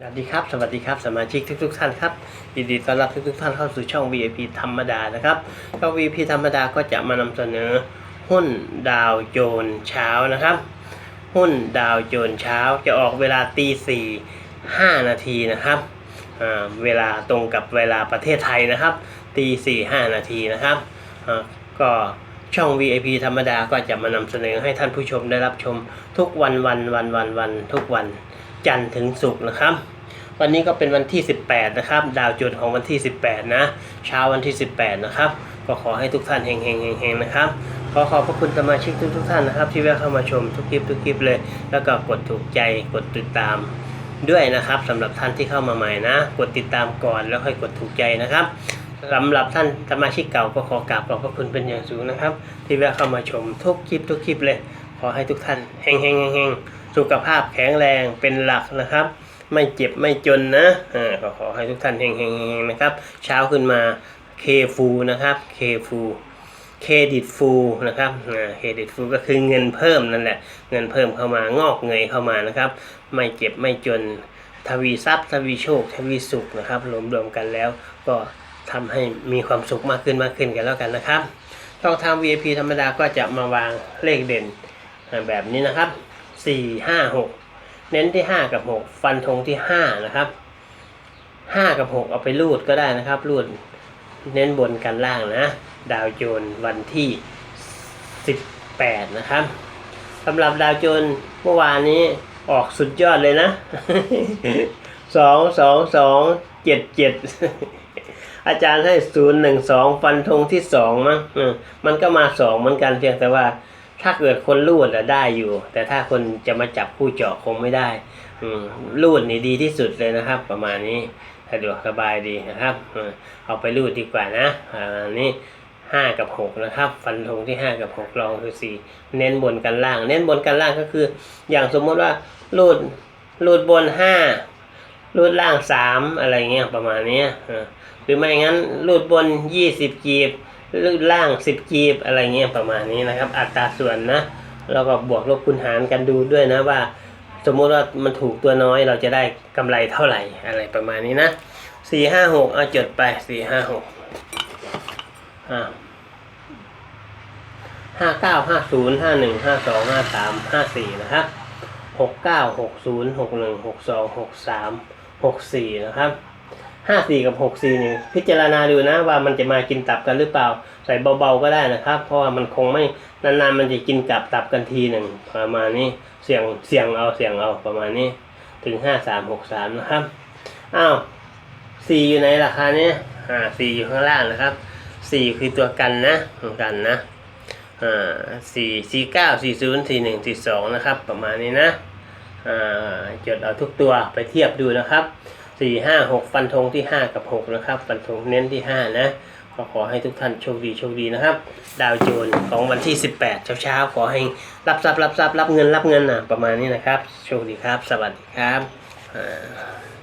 สวัสดีครับ สวัสดีครับ สมาชิกทุกๆท่านครับยินดีต้อนรับทุกๆท่านเข้าสู่ช่อง VIP ธรรมดานะครับช่อง VIP ธรรมดาก็จะมานำเสนอหุ้นดาวโจนเช้านะครับ หุ้นดาวโจนเช้าจะออกเวลาตีสี่ห้านาทีนะครับเวลาตรงกับเวลาประเทศไทยนะครับตีสี่ห้านาทีนะครับก็ช่อง VIP ธรรมดาก็จะมานำเสนอให้ท่านผู้ชมได้รับชมทุกวันวันวันวันวันทุกวัน จันทร์ถึงศุกร์นะครับ วันนี้ก็เป็นวันที่ 18 นะครับ ดาวจุดของวันที่ 18 นะ เช้าวันที่ 18 นะครับ ก็ขอให้ทุกท่านเฮงเฮงเฮงเฮงนะครับขอขอบพระคุณสมาชิกทุกทุกท่านนะครับ ที่แวะเข้ามาชมทุกคลิปทุกคลิปเลย แล้วก็กดถูกใจกดติดตามด้วยนะครับสำหรับท่านที่เข้ามาใหม่นะ กดติดตามก่อนแล้วค่อยกดถูกใจนะครับสำหรับท่านสมาชิกเก่าก็ขอกราบขอบพระคุณเป็นอย่างสูงนะครับ ที่แวะเข้ามาชมทุกคลิปทุกคลิปเลย ขอให้ทุกท่านเฮงเฮงเฮงเฮง สุขภาพแข็งแรงเป็นหลักนะครับ ไม่เจ็บไม่จนนะอ่าขอให้ทุกท่านเฮงเฮงๆนะครับ เช้าขึ้นมาเคฟูนะครับเคฟูเครดิตฟูนะครับเครดิตฟูก็คือเงินเพิ่มนั่นแหละ เงินเพิ่มเข้ามางอกเงยเข้ามานะครับ ไม่เจ็บไม่จนทวีทรัพย์ทวีโชคทวีสุขนะครับรวมรวมๆกันแล้วก็ทำให้มีความสุขมากขึ้นมากขึ้นกันแล้วกันนะครับช่องทาง VIP ธรรมดาก็จะมาวางเลขเด่นแบบนี้นะครับ 4 5 6เน้นที่5กับ6ฟันธงที่5นะครับ5กับ6เอาไปรูดก็ได้นะครับ รูดเน้นบนกันล่างนะ ดาวโจนวันที่18นะครับสำหรับดาวโจนเมื่อวานนี้ออกสุดยอดเลยนะสองสองสองเจ็ดเจ็ดอาจารย์ให้ศูนย์หนึ่งสองฟันธงที่สองมั้งมมันก็มาสองเหมือนกันเพียงแต่ว่า ถ้าเกิดคนรูดอะได้อยู่ แต่ถ้าคนจะมาจับคู่เจาะคงไม่ได้ อืมรูดนี่ดีที่สุดเลยนะครับ ประมาณนี้สะดวกสบายดีนะครับเอาไปรูดดีกว่านะอ่านี่ห้ากับหกนะครับ ฟันธงที่ห้ากับหกลองคือสี่เน้นบนกันล่าง เน้นบนกันล่างก็คือ อย่างสมมติว่ารูดรูดบนห้ารูดล่างสามอะไรเงี้ยประมาณเนี้ยหรือไม่งั้นรูดบนยี่สิบกีบ รูดล่างสิบกีบอะไรเงี้ยประมาณนี้นะครับ อัตราส่วนนะแล้วก็บวกลบคูณหารกันดูด้วยนะว่า สมมุติว่ามันถูกตัวน้อยเราจะได้กำไรเท่าไหร่อะไรประมาณนี้นะสี่ห้าหกเอาจดไปสี่ห้าหกห้าเก้าห้าศูนย์ห้าหนึ่งห้าสองห้าสามห้าสี่นะครับหกเก้าหกศูนย์หกหนึ่งหกสองหกสามหกสี่นะครับ ห้าสี่กับหกสี่นี่พิจารณาดูนะว่ามันจะมากินตับกันหรือเปล่า ใส่เบาๆก็ได้นะครับ เพราะว่ามันคงไม่นานๆมันจะกินกับตับกันทีหนึ่งประมาณนี้เสี่ยงเสี่ยงเอาเสี่ยงเอาประมาณนี้ ถึงห้าสามหกสามนะครับอ้าวสี่อยู่ในราคาเนี้ยอ่าสี่อยู่ข้างล่างนะครับสี่คือตัวกันนะกันนะอ่าสี่สี่เก้าสี่ศูนย์สี่หนึ่งสี่สองนะครับ ประมาณนี้นะอ่าจดเอาทุกตัวไปเทียบดูนะครับ สี่ห้าหกฟันธงที่ห้ากับหกนะครับฟันธงเน้นที่ห้านะก็ขอให้ทุกท่านโชคดีโชคดีนะครับ ดาวโจนส์ของวันที่สิบแปดเช้าเช้าๆขอให้รับทรัพย์รับทรัพย์รับเงินรับเงินนะประมาณนี้นะครับ โชคดีครับ สวัสดีครับอ่า